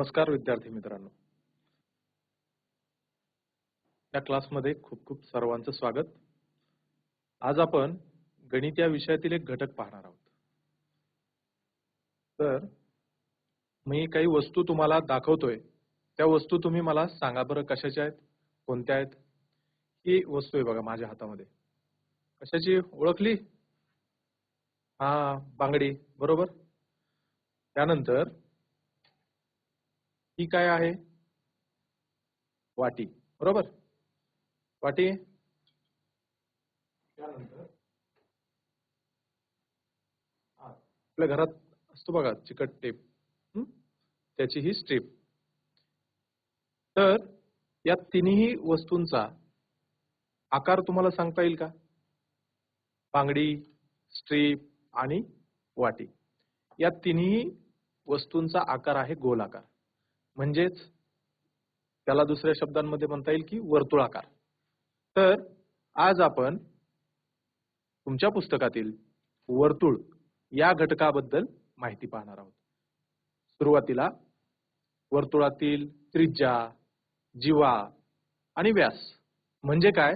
नमस्कार विद्यार्थी मित्रांनो. या क्लासमध्ये खूप खूप सर्वांचं स्वागत. आज आपण गणित या विषयातील एक घटक पाहणार आहोत. तर मी काही वस्तू तुम्हाला दाखवतोय. त्या वस्तू तुम्ही मला सांगा बरं कशाच्या आहेत कोणत्या आहेत? ही वस्तू आहे बघा माझ्या हातामध्ये. कशाची ओळखली? हा बांगडी बरोबर? त्यानंतर ही काय आहे? वाटी. बरोबर? वाटी? आपल्या घरात असतो बघा चिकट टेप? त्याची ही स्ट्रीप तर या तिन्ही वस्तूंचा आकार तुम्हाला सांगता येईल का? बांगडी स्ट्रीप आणि वाटी. या तिन्ही वस्तूंचा आकार आहे गोलाकार. म्हणजेच त्याला दुसऱ्या शब्दांमध्ये म्हणता येईल की वर्तुळाकार. तर आज आपण तुमच्या पुस्तकातील वर्तुळ या घटकाबद्दल माहिती पाहणार आहोत. सुरुवातीला वर्तुळातील त्रिज्या जीवा आणि व्यास म्हणजे काय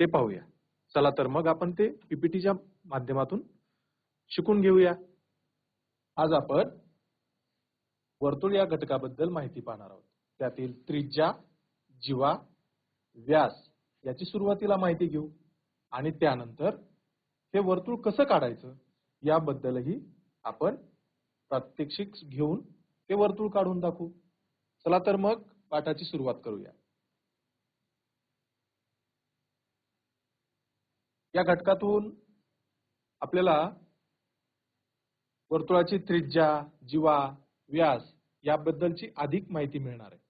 ते पाहूया. चला तर मग आपण ते पीपीटीच्या माध्यमातून शिकून घेऊया. आज आपण वर्तुळ या घटकाबद्दल माहिती पाहणार आहोत. त्यातील त्रिज्या जीवा व्यास याची सुरुवातीला माहिती घेऊ आणि त्यानंतर हे वर्तुळ कसं काढायचं याबद्दलही आपण प्रात्यक्षिक घेऊन ते वर्तुळ काढून दाखवू. चला तर मग पाठाची सुरुवात करूया. या घटकातून आपल्याला वर्तुळाची त्रिज्या जीवा व्यास याबद्दलची अधिक माहिती मिळणार आहे.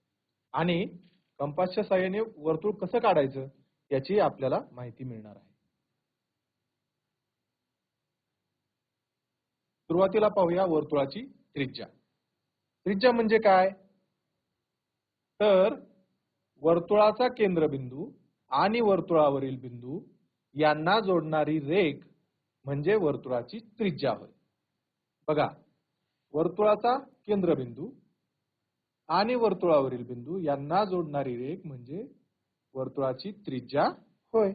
आणि कंपासच्या साह्याने वर्तुळ कसं काढायचं याची आपल्याला माहिती मिळणार आहे. सुरुवातीला पाहूया वर्तुळाची त्रिज्या. त्रिज्या म्हणजे काय? तर वर्तुळाचा केंद्रबिंदू आणि वर्तुळावरील बिंदू यांना जोडणारी रेख म्हणजे वर्तुळाची त्रिज्या होय. बघा वर्तुळाचा केंद्रबिंदू आणि वर्तुळावरील बिंदू यांना जोडणारी रेघ म्हणजे वर्तुळाची त्रिज्या होय.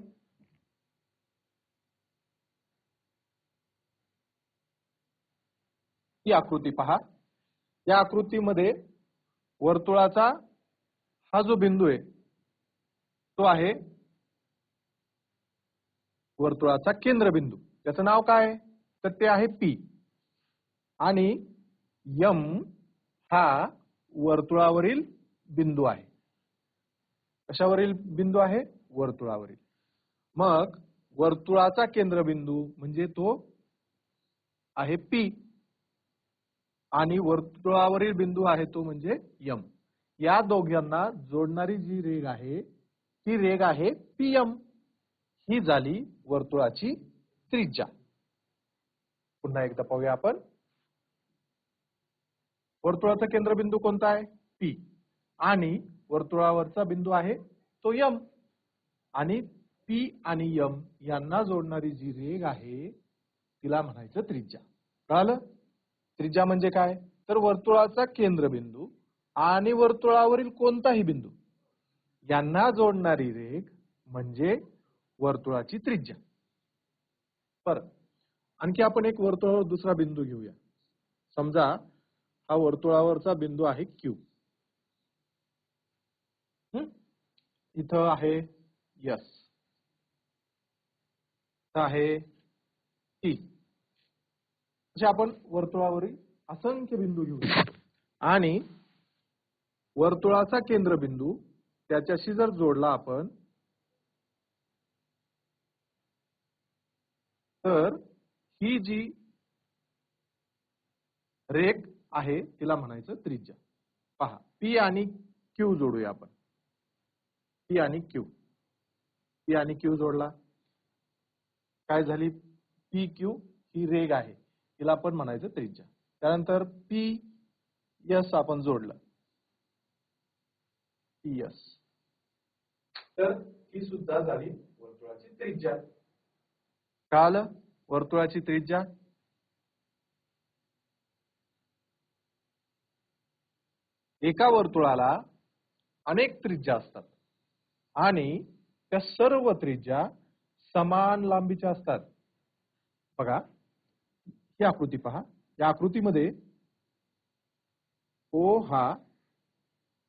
ही आकृती पहा. या आकृतीमध्ये वर्तुळाचा हा जो बिंदू आहे तो आहे वर्तुळाचा केंद्रबिंदू. त्याचं नाव काय आहे? तर ते आहे पी आणि यम हा वर्तुळावरील बिंदू आहे. कशावरील बिंदू आहे? वर्तुळावरील. मग वर्तुळाचा केंद्रबिंदू म्हणजे तो आहे पी आणि वर्तुळावरील बिंदू आहे तो म्हणजे यम. या दोघांना जोडणारी जी रेग आहे ती रेग आहे पीएम ही झाली वर्तुळाची त्रिज्या. पुन्हा एकदा पाहूया आपण. वर्तुळाचा केंद्रबिंदू कोणता आहे? पी आणि वर्तुळावरचा बिंदू आहे तो यम आणि पी आणि यम यांना जोडणारी जी रेग आहे तिला म्हणायचं त्रिज्या. कळालं? त्रिज्या म्हणजे काय? तर वर्तुळाचा केंद्रबिंदू आणि वर्तुळावरील कोणताही बिंदू यांना जोडणारी रेग म्हणजे वर्तुळाची त्रिज्या. बर. आणखी आपण एक वर्तुळावर दुसरा बिंदू घेऊया. समजा हा वर्तुळावरचा बिंदू आहे क्यू इथं आहे यस आहे टी असे आपण वर्तुळावरील असंख्य बिंदू घेऊ. आणि वर्तुळाचा केंद्रबिंदू त्याच्याशी जर जोडला आपण तर ही जी रेख आहे तिला म्हणायचं त्रिज्या. पहा पी आणि क्यू जोडूया आपण. पी आणि क्यू पी आणि क्यू जोडला. काय झाली? पी क्यू ही रेग आहे. तिला आपण म्हणायचं त्रिज्या. त्यानंतर पी यस आपण जोडलं. पी यस तर ही सुद्धा झाली वर्तुळाची त्रिज्या. कळालं वर्तुळाची त्रिज्या. एका वर्तुळाला अनेक त्रिज्या असतात. आणि त्या सर्व त्रिज्या समान लांबीच्या असतात. बघा ही आकृती पहा. या आकृतीमध्ये ओ हा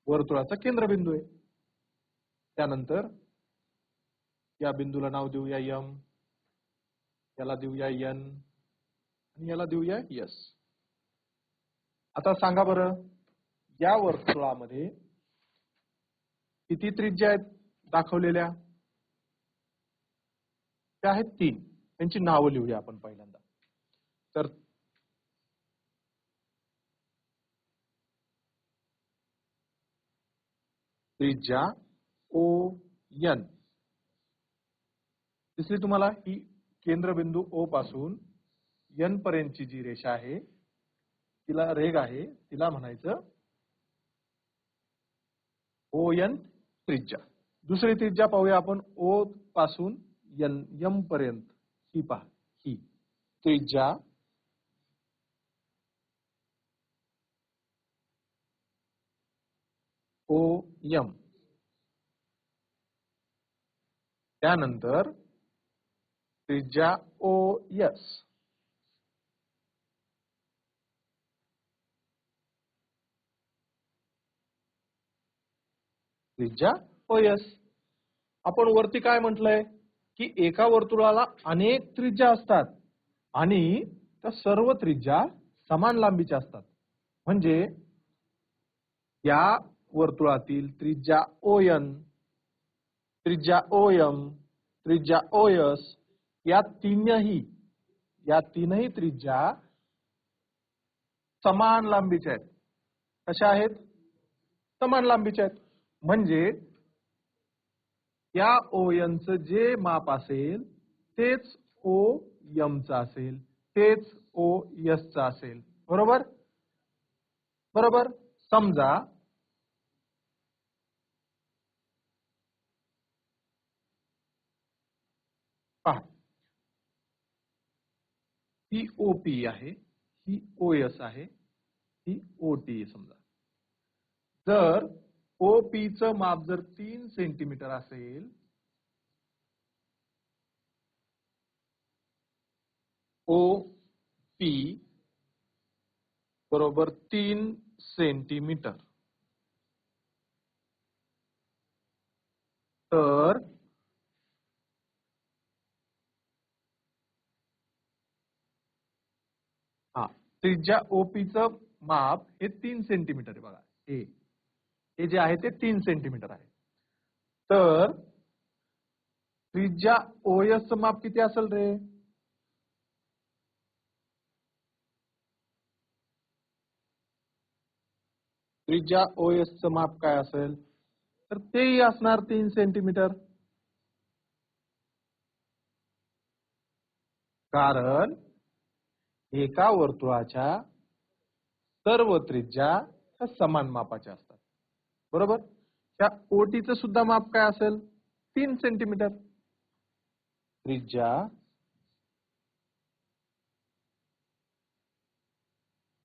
वर्तुळाचा केंद्रबिंदू आहे. त्यानंतर या बिंदूला नाव देऊया यम याला देऊया यन आणि याला देऊया यस आता सांगा बरं या वर्तुळामध्ये किती त्रिज्या आहेत दाखवलेल्या? त्या आहेत तीन. त्यांची नावं लिहूया आपण पहिल्यांदा. तर त्रिज्या ओ यन दिसली तुम्हाला ही केंद्रबिंदू ओ पासून यन पर्यंतची जी रेषा आहे तिला रेग आहे तिला म्हणायचं ओ यन त्रिज्या. दुसरी त्रिज्या पाहूया आपण. ओ पासून यन यम पर्यंत. ही पहा. ही. त्रिज्या. O M. त्यानंतर त्रिज्या ओ यस. त्रिज्या? हो, ओयस आपण वरती काय म्हटलंय? की एका वर्तुळाला अनेक त्रिज्या असतात आणि त्या सर्व त्रिज्या समान लांबीच्या असतात. म्हणजे या वर्तुळातील त्रिज्या ओयन त्रिज्या ओयम त्रिज्या ओयस या तीनही या तीनही त्रिज्या समान लांबीच्या आहेत. कशा आहेत? समान लांबीच्या आहेत. म्हणजे या ओयनचं जे माप असेल तेच ओ यमचं असेल तेच ओ यसचं असेल. बरोबर? बरोबर? समजा पहा. ही ओ पी आहे ही ओ एस आहे ही ओ टी समजा. जर ओ च माप जर तीन सेंटीमीटर असेल ओ पी बरोबर तीन सेंटीमीटर तर हा त्रिज्या ओपीचं माप हे तीन सेंटीमीटर आहे बघा. ए. हे जे आहे ते तीन सेंटीमीटर आहे. तर त्रिज्या ओएस माप किती असेल रे? त्रिज्या ओएस च माप काय असेल? तर तेही असणार तीन सेंटीमीटर कारण एका वर्तुळाच्या सर्व त्रिज्या समान मापाच्या असतात. बरोबर? त्या ओटीचं सुद्धा माप काय असेल? तीन सेंटीमीटर त्रिज्या.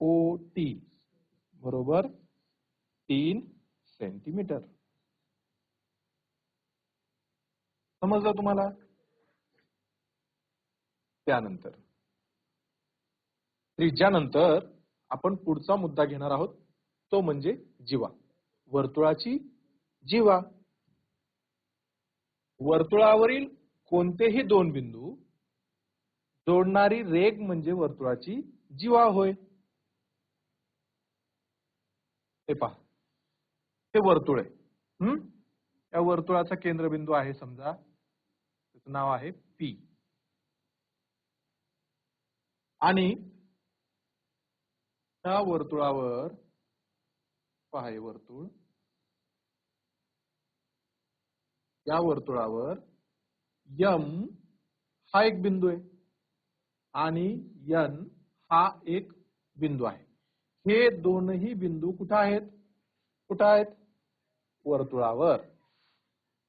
ओ टी बरोबर? तीन सेंटीमीटर समजलं तुम्हाला? त्यानंतर. त्रिज्यानंतर आपण पुढचा मुद्दा घेणार आहोत तो म्हणजे जीवा. वर्तुळाची जीवा. वर्तुळावरील कोणतेही दोन बिंदू जोडणारी रेग म्हणजे वर्तुळाची जीवा होय. हे पहा. हे वर्तुळ आहे. हम्म या वर्तुळाचा केंद्रबिंदू आहे समजा. त्याचं नाव आहे पी आणि त्या वर्तुळावर पहा हे वर्तुळ. या वर्तुळावर यम हा एक बिंदू आहे आणि यन हा एक बिंदू आहे. हे दोनही बिंदू कुठं आहेत? कुठं आहेत? वर्तुळावर.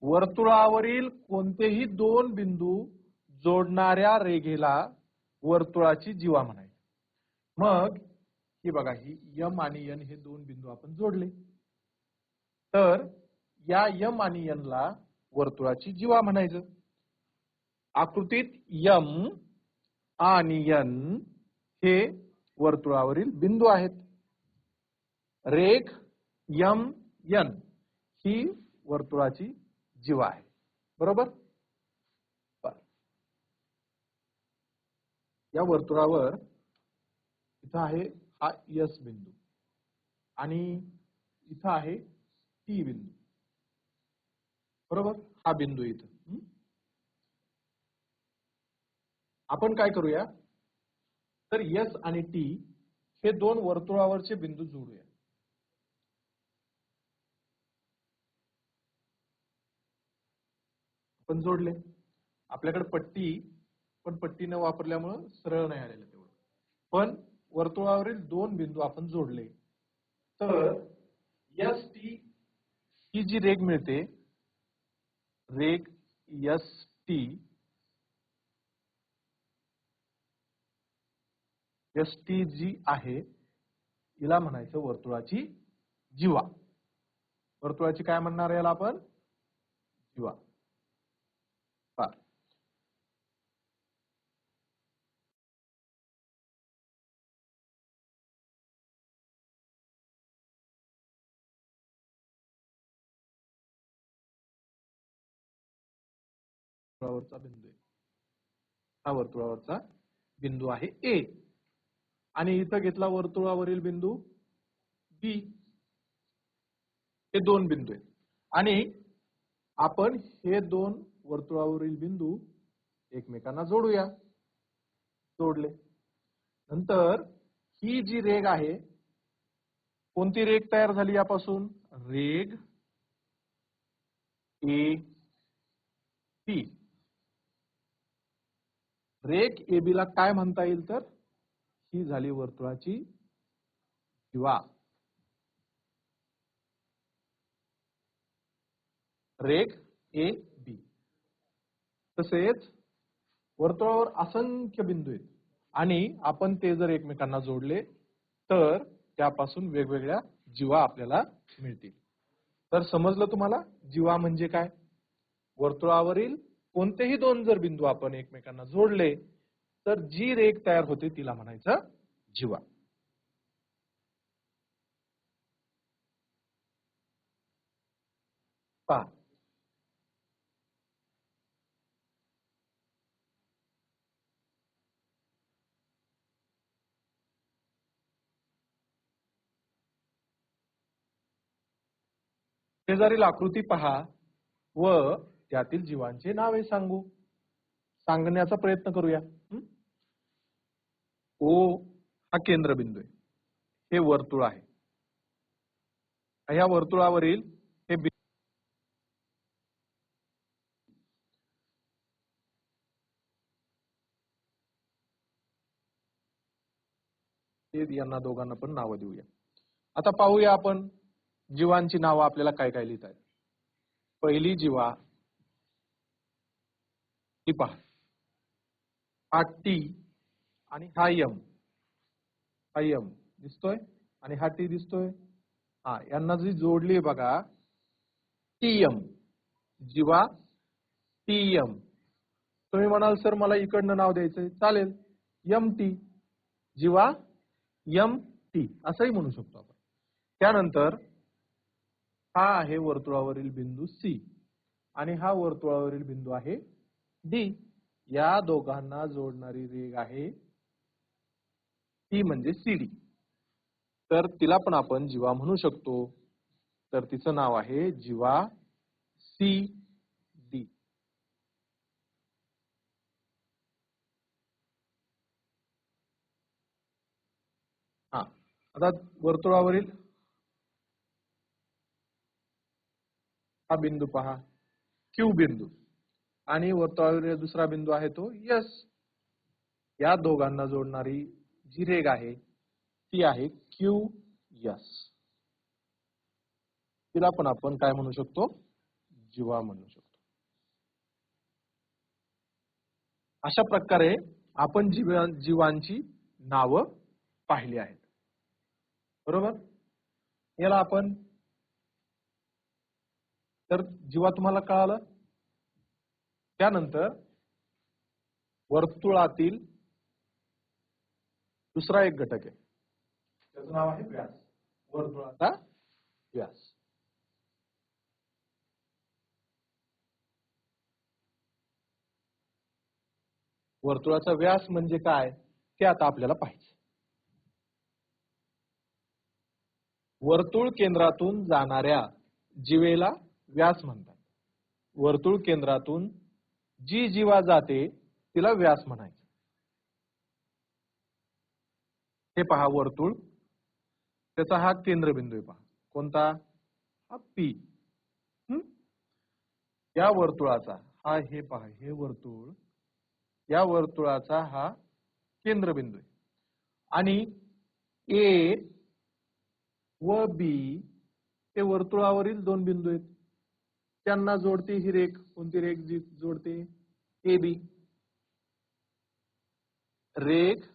वर्तुळावरील कोणतेही दोन बिंदू जोडणाऱ्या रेघेला वर्तुळाची जीवा म्हणायची मग की बघा ही यम आणि यन हे दोन बिंदू आपण जोडले. तर या यम आणि यनला वर्तुळाची जीवा म्हणायचं. आकृतीत यम आणि यन हे वर्तुळावरील बिंदू आहेत. रेख यम यन ही वर्तुळाची जीवा आहे. बरोबर? या वर्तुळावर इथं आहे हा यस बिंदू. आणि इथं आहे टी बिंदू. बरोबर? हा बिंदू इथं. आपण काय करूया? तर यस आणि टी हे दोन वर्तुळावरचे बिंदू जोडूया. आपण जोडले. आपल्याकडे पट्टी पण पट्टी न वापरल्यामुळं सरळ नाही आलेलं तेवढं. पण वर्तुळावरील दोन बिंदू आपण जोडले. तर एस टी ही जी रेग मिळते रेग S T S T G आहे हिला म्हणायचं वर्तुळाची जीवा. वर्तुळाची काय म्हणणार याला आपण? जीवा. वर्तुळावरचा बिंदू आहे. हा वर्तुळावरचा बिंदू आहे ए आणि इथं घेतला वर्तुळावरील बिंदू बी हे दोन बिंदू आहेत. आणि आपण हे दोन वर्तुळावरील बिंदू एकमेकांना जोडूया. जोडले. नंतर ही जी रेग आहे कोणती रेग तयार झाली यापासून? रेग A P rake A B ला काय म्हणता येईल तर? ही झाली वर्तुळाची जीवा. रेक ए बी तसेच वर्तुळावर असंख्य बिंदू आहेत. आणि आपण ते जर एकमेकांना जोडले तर त्यापासून वेगवेगळ्या जीवा आपल्याला मिळतील. तर समजलं तुम्हाला? जीवा म्हणजे काय? वर्तुळावरील कोणतेही दोन जर बिंदू आपण एकमेकांना जोडले तर जी रेख तयार होते तिला म्हणायचं जीवा. पहा. शेजारील आकृती पहा व त्यातील जीवांचे नावे सांगू. सांगण्याचा प्रयत्न करूया. ओ हा केंद्रबिंदू आहे. हे वर्तुळ आहे. ह्या वर्तुळावरील हे यांना दोघांना पण नावं देऊया. आता पाहूया आपण जीवांची नावं आपल्याला काय काय लिहित आहेत. पहिली जीवा ही पहा हा टी आणि हा यम. हा यम दिसतोय आणि हा टी दिसतोय. हा यांना जी जोडली बघा टी एम जीवा टी यम. तुम्ही म्हणाल सर मला इकडनं नाव द्यायचंय. चालेल. यम टी जीवा यम टी असंही म्हणू शकतो आपण. त्यानंतर हा आहे वर्तुळावरील बिंदू सी. आणि हा वर्तुळावरील बिंदू आहे डी या दोघांना जोडणारी रेग आहे. ती म्हणजे सीडी तर तिला पण आपण जीवा म्हणू शकतो. तर तिचं नाव आहे जीवा सी डी. हा आता वर्तुळावरील हा बिंदू पहा. क्यू बिंदू. आणि वर्तुळावरील दुसरा बिंदू आहे तो यस या दोघांना जोडणारी जी रेग आहे ती आहे क्यू यस तिला पण आपण काय म्हणू शकतो? जीवा म्हणू शकतो. अशा प्रकारे आपण जीवा जीवांची नावं पाहिली आहेत. बरोबर? याला आपण तर जीवा तुम्हाला कळालं? त्यानंतर वर्तुळातील दुसरा एक घटक आहे. त्याचं नाव आहे व्यास. वर्तुळाचा व्यास. वर्तुळाचा व्यास म्हणजे काय? ते आता आपल्याला पाहिजे वर्तुळ केंद्रातून जाणाऱ्या जीवेला व्यास म्हणतात. वर्तुळ केंद्रातून जी जीवा जाते तिला व्यास म्हणायचं. हे पहा वर्तुळ. त्याचा हा केंद्रबिंदू आहे पहा. कोणता? हा पी या वर्तुळाचा हा हे पहा हे वर्तुळ. या वर्तुळाचा हा केंद्रबिंदू आहे. आणि ए व बी हे वर्तुळावरील दोन बिंदू आहेत. त्यांना जोडते ही रेख. कोणती रेख जी जोडते? ए बी रेख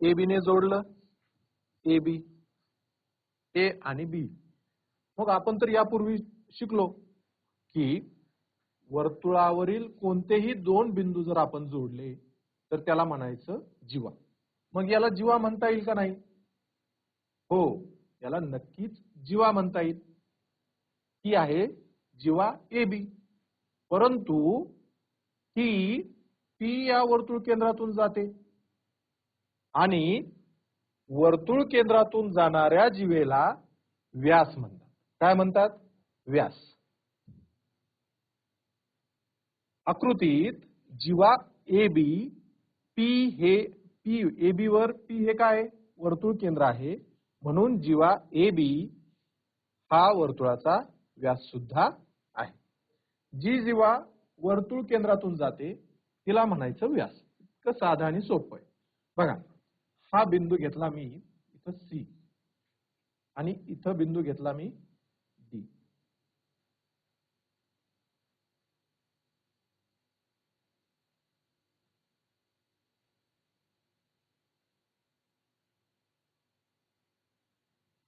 ए बी ने जोडलं. ए बी ए आणि बी मग आपण तर यापूर्वी शिकलो की वर्तुळावरील कोणतेही दोन बिंदू जर आपण जोडले तर त्याला म्हणायचं जीवा. मग याला जीवा म्हणता येईल का नाही? हो याला नक्कीच जीवा म्हणता येईल. ही आहे जीवा ए बी परंतु ती पी या वर्तुळ केंद्रातून जाते. आणि वर्तुळ केंद्रातून जाणाऱ्या जीवेला व्यास म्हणतात. काय म्हणतात? व्यास. आकृतीत जीवा ए बी पी हे पी ए बी वर पी हे काय वर्तुळ केंद्र आहे. म्हणून जीवा ए बी हा वर्तुळाचा व्यास सुद्धा जी जीवा वर्तुळ केंद्रातून जाते तिला म्हणायचं व्यास. इतकं साधं आणि सोपं आहे. बघा हा बिंदू घेतला मी इथं सी आणि इथं बिंदू घेतला मी डी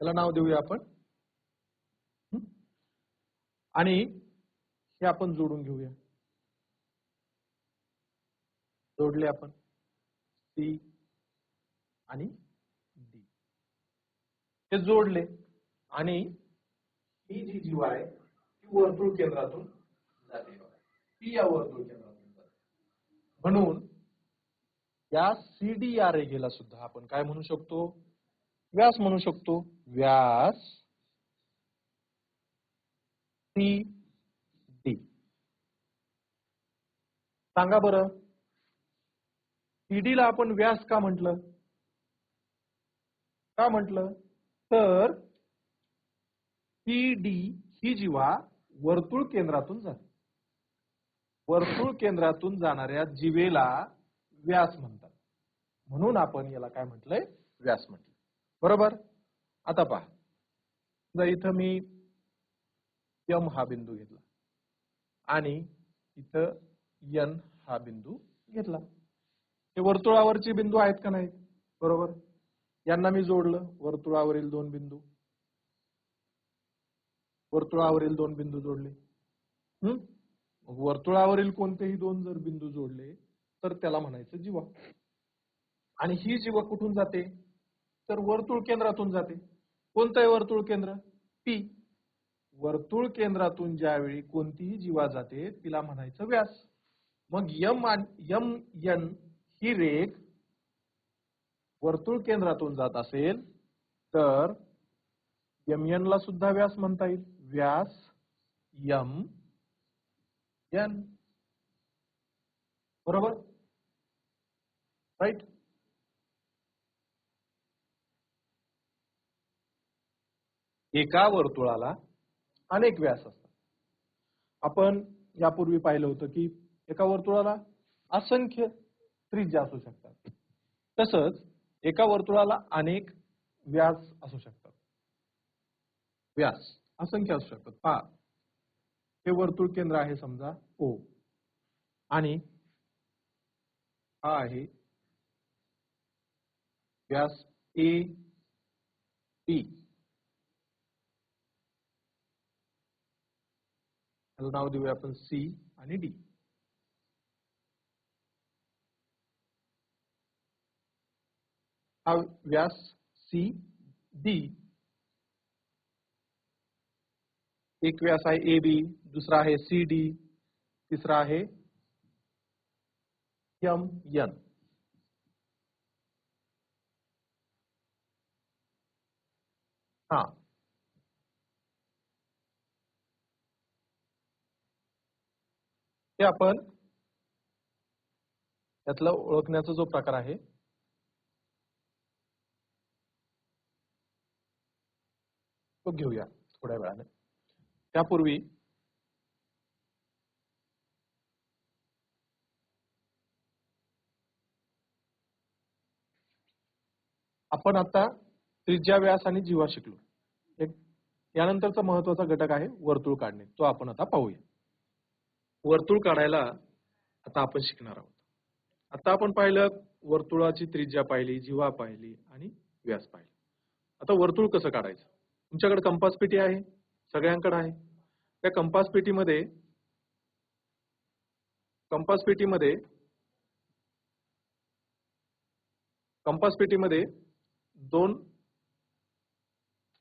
त्याला नाव देऊया आपण. आणि हे आपण जोडून घेऊया. जोडले आपण. सी आणि डी हे जोडले आणि ही जी जीव आहे ती वर्तुळ केंद्रातून जाते ती या वर्तुळ केंद्रातून जाते म्हणून या सी डी या रेघेला सुद्धा आपण काय म्हणू शकतो? व्यास म्हणू शकतो. व्यास सी डी सांगा बरं. ईडीला आपण व्यास का म्हटलं? का म्हटलं? तर ईडी ही जीवा वर्तुळ केंद्रातून जाते वर्तुळ केंद्रातून जाणाऱ्या जीवेला व्यास म्हणतात. म्हणून आपण याला काय म्हटलंय? व्यास म्हटलं. बरोबर? आता पहा. जर इथं मी यम हा बिंदू घेतला आणि इथं यन हा बिंदू घेतला. हे वर्तुळावरचे बिंदू आहेत का नाहीत बरोबर? यांना मी जोडलं. वर्तुळावरील दोन बिंदू. वर्तुळावरील दोन बिंदू जोडले. हम्म वर्तुळावरील कोणतेही दोन जर बिंदू जोडले तर त्याला म्हणायचं जीवा. आणि ही जीवा कुठून जाते? तर वर्तुळ केंद्रातून जाते. कोणतं आहे वर्तुळ केंद्र? पी वर्तुळ केंद्रातून ज्यावेळी कोणतीही जीवा जाते तिला म्हणायचं व्यास. मग यम यम यन ही रेख वर्तुळ केंद्रातून जात असेल तर यम यन ला सुद्धा व्यास म्हणता येईल. व्यास यम यन. बरोबर? राईट एका वर्तुळाला अनेक व्यास असतात. आपण यापूर्वी पाहिलं होतं की एका वर्तुळाला असंख्य त्रिज्या असू शकतात. तसंच एका वर्तुळाला अनेक व्यास असू शकतात. व्यास असंख्य असू शकतात. पहा हे वर्तुळ केंद्र आहे समजा ओ आणि हा आहे व्यास ए पी नाव देऊया आपण सी आणि डी हा व्यास सी डी. एक व्यास आहे ए बी दुसरा आहे सी डी तिसरा आहे एम एन हा. ते आपण त्यातला ओळखण्याचा जो प्रकार आहे तो घेऊया थोड्या वेळाने. त्यापूर्वी आपण आता त्रिज्या व्यास आणि जीवा शिकलो. एक यानंतरचा महत्त्वाचा घटक आहे वर्तुळ काढणे. तो आपण आता पाहूया. वर्तुळ काढायला आता आपण शिकणार आहोत. आता आपण पाहिलं वर्तुळाची त्रिज्या पाहिली जीवा पाहिली आणि व्यास पाहिली. आता वर्तुळ कसं काढायचं? तुमच्याकडे कंपास पेटी आहे सगळ्यांकडे आहे. त्या कंपास पेटीमध्ये कंपास पेटीमध्ये कंपास पेटीमध्ये दोन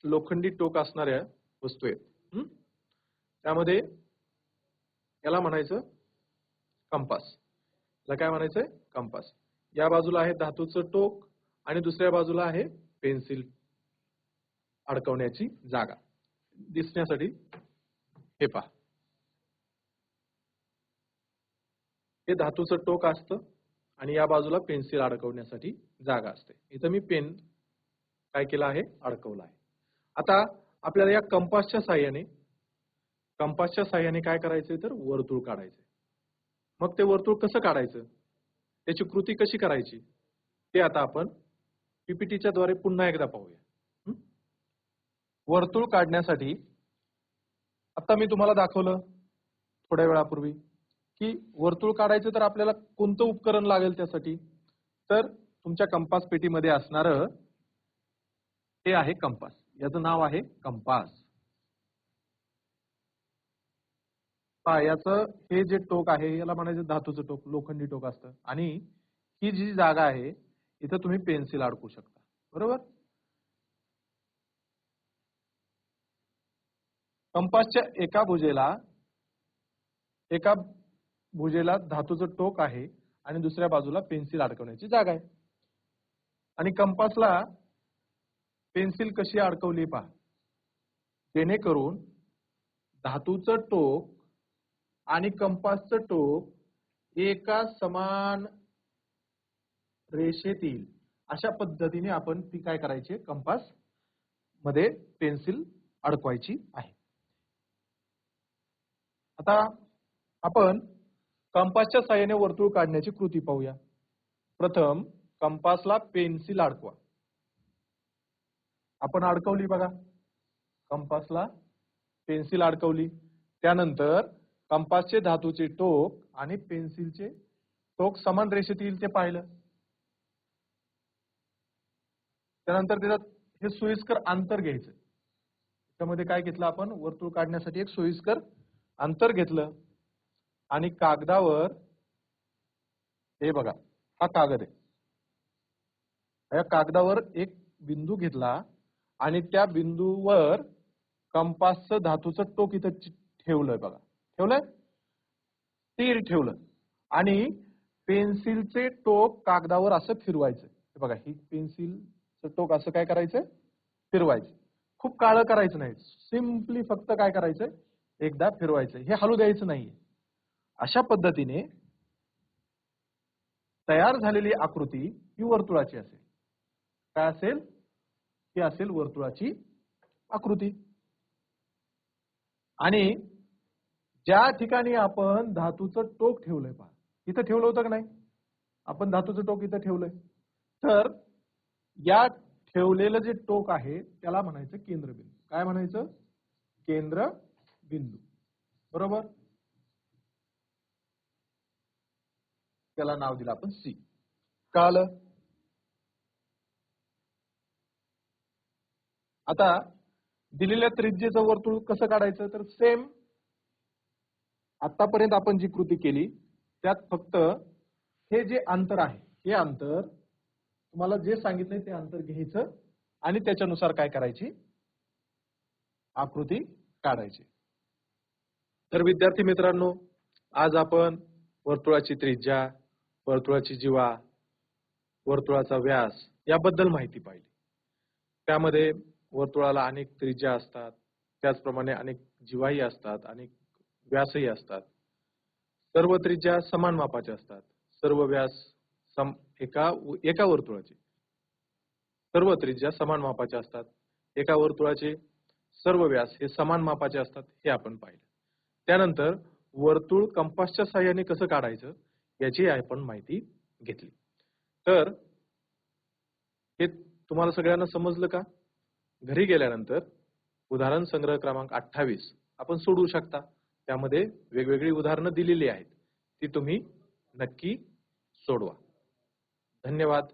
लोखंडी टोक असणाऱ्या वस्तू आहेत. त्यामध्ये याला म्हणायचं कंपास. याला काय म्हणायचंय? कंपास. या बाजूला आहे धातूचं टोक आणि दुसऱ्या बाजूला आहे पेन्सिल अडकवण्याची जागा. दिसण्यासाठी हे पहा. हे धातूचं टोक असतं आणि या बाजूला पेन्सिल अडकवण्यासाठी जागा असते. इथं मी पेन काय केलं आहे? अडकवलं आहे. आता आपल्याला या कंपासच्या साह्याने कंपासच्या साह्याने काय करायचंय तर वर्तुळ काढायचंय. मग ते वर्तुळ कसं काढायचं? त्याची कृती कशी करायची? ते आता आपण पीपीटीच्या द्वारे पुन्हा एकदा पाहूया. वर्तुळ काढण्यासाठी आता मी तुम्हाला दाखवलं थोड्या वेळापूर्वी की वर्तुळ काढायचं तर आपल्याला कोणतं उपकरण लागेल त्यासाठी? तर तुमच्या कंपास पेटीमध्ये असणारं हे आहे कंपास. याचं नाव आहे कंपास. याच याचं हे जे टोक आहे याला म्हणायचं धातूचं टोक लोखंडी टोक असतं. आणि ही जी जागा आहे इथं तुम्ही पेन्सिल अडकू शकता. बरोबर? कंपासच्या एका भुजेला एका भुजेला धातूचं टोक आहे आणि दुसऱ्या बाजूला पेन्सिल अडकवण्याची जागा आहे. आणि कंपासला पेन्सिल कशी अडकवली पहा. जेणेकरून धातूचं टोक आणि कंपासचं टोक एका समान रेषेतील अशा पद्धतीने आपण ती काय करायची? कंपासमध्ये पेन्सिल अडकवायची आहे. आता आपण कंपासच्या साह्याने वर्तुळ काढण्याची कृती पाहूया. प्रथम कंपासला पेन्सिल अडकवा. आपण अडकवली बघा. कंपासला पेन्सिल अडकवली. त्यानंतर कंपासचे धातूचे टोक आणि पेन्सिलचे टोक समान रेषेत येईल ते पाहिलं. त्यानंतर त्याच्यात हे सोयीस्कर अंतर घ्यायचं. त्यामध्ये काय घेतलं आपण? वर्तुळ काढण्यासाठी एक सोयीस्कर अंतर घेतलं आणि कागदावर हे बघा हा कागद आहे. या कागदावर एक बिंदू घेतला आणि त्या बिंदूवर कंपासचं धातूचं टोक इथं ठेवलंय बघा. ठेवलंय? तीर ठेवलं. आणि पेन्सिलचे टोक कागदावर असं फिरवायचं. बघा ही पेन्सिलचं टोक असं काय करायचं? फिरवायचं. खूप काळं करायचं नाही. सिम्पली फक्त काय करायचं? एकदा फिरवायचं हे हलू द्यायचं नाहीये. अशा पद्धतीने तयार झालेली आकृती ही वर्तुळाची असेल. काय असेल? ती असेल वर्तुळाची आकृती. आणि ज्या ठिकाणी आपण धातूचं टोक ठेवलंय पहा. इथं ठेवलं होतं का नाही? आपण धातूचं टोक इथं ठेवलंय. तर या ठेवलेलं जे टोक आहे त्याला म्हणायचं केंद्रबिंदू. काय म्हणायचं? केंद्र बिंदू. बरोबर? त्याला नाव दिलं आपण सी. काल आता दिलेल्या त्रिज्येचं वर्तुळ कसं काढायचं? तर सेम आतापर्यंत आपण जी कृती केली त्यात फक्त हे जे अंतर आहे हे अंतर तुम्हाला जे सांगितलंय ते अंतर घ्यायचं आणि त्याच्यानुसार काय करायची? आकृती काढायची. तर विद्यार्थी मित्रांनो आज आपण वर्तुळाची त्रिज्या वर्तुळाची जीवा वर्तुळाचा व्यास याबद्दल माहिती पाहिली. त्यामध्ये वर्तुळाला अनेक त्रिज्या असतात त्याचप्रमाणे अनेक जीवाही असतात अनेक व्यासही असतात. सर्व त्रिज्या समान मापाच्या असतात. सर्व व्यास सम एका एका वर्तुळाचे. सर्व त्रिज्या समान मापाच्या असतात. एका वर्तुळाचे सर्व व्यास हे समान मापाचे असतात हे आपण पाहिलं. त्यानंतर वर्तुळ कंपासच्या साह्याने कसं काढायचं याची आपण माहिती घेतली. तर हे तुम्हाला सगळ्यांना समजलं का? घरी गेल्यानंतर उदाहरण संग्रह क्रमांक अठ्ठावीस आपण सोडवू शकता. त्यामध्ये वेगवेगळी उदाहरणं दिलेली आहेत. ती तुम्ही नक्की सोडवा. धन्यवाद.